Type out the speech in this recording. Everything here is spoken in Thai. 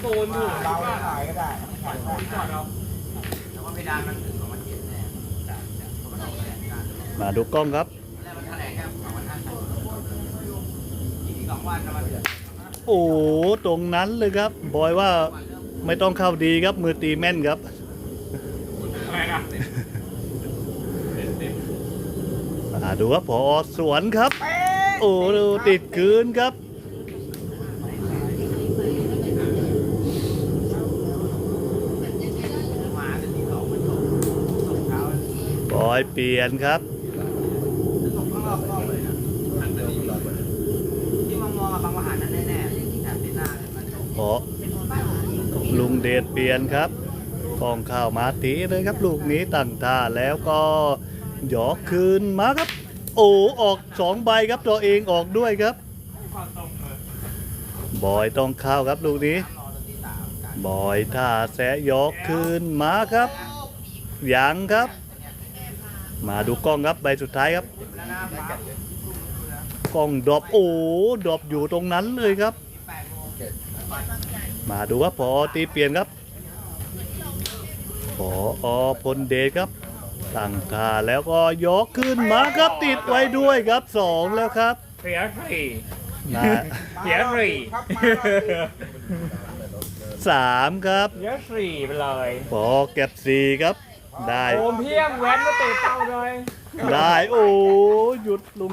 โซนถูกเราหน่อยก็ได้ปล่อยของจอดเอาแต่ว่าเพดานมันถึงสองพันเจ็ดแน่เพราะมันออกแถลงการณ์มาดูกล้องครับแล้วมันแถลงแค่สองพันห้าสิบอีกสองวันจะมาเดือนโอ้โหตรงนั้นเลยครับ บอยว่าไม่ต้องเข้าดีครับ มือตีแม่นครับอะไรนะมาดูครับพอสวนครับ โอ้ดูติดคืนครับ มาจะที่สองมันตกตกเท้า บ อยเปลี่ยนครับตกข้างนอกกล้องเลยนะที่มองมองบางประหารนั้นแน่ๆแถบที่หน้าเนี่ยมันตกพอลุงเดชเปลี่ยนครับกองข้าวมาตีเลยครับ ลูกนี้ตั้งท่าแล้วก็หยอกคืนมาครับ โอ้ออกสองใบครับตัวเองออกด้วยครับ บอยต้องเข้าครับลูกนี้รอจนที่สามกันบอยท่าแสะยกคืนมาครับยังครับ มาดูกล้องครับใบสุดท้ายครับแล้วหน้าฟ้ากล้องดรอปโอ้ดรอปอยู่ตรงนั้นเลยครับแปดโมงมาดูว่าพอตีเปลี่ยนครับพออพลเดชครับตั้งท่าแล้วก็ยกขึ้นมาครับติดไว้ด้วยครับสองแล้วครับเสียฟรีนะเสียฟรีครับมาสามครับเสียฟรีไปเลยพอเก็บสี่ครับ ได้ โอมเพียงแว้นมาเตะเป้าเลย ได้ โอ้หยุดลุง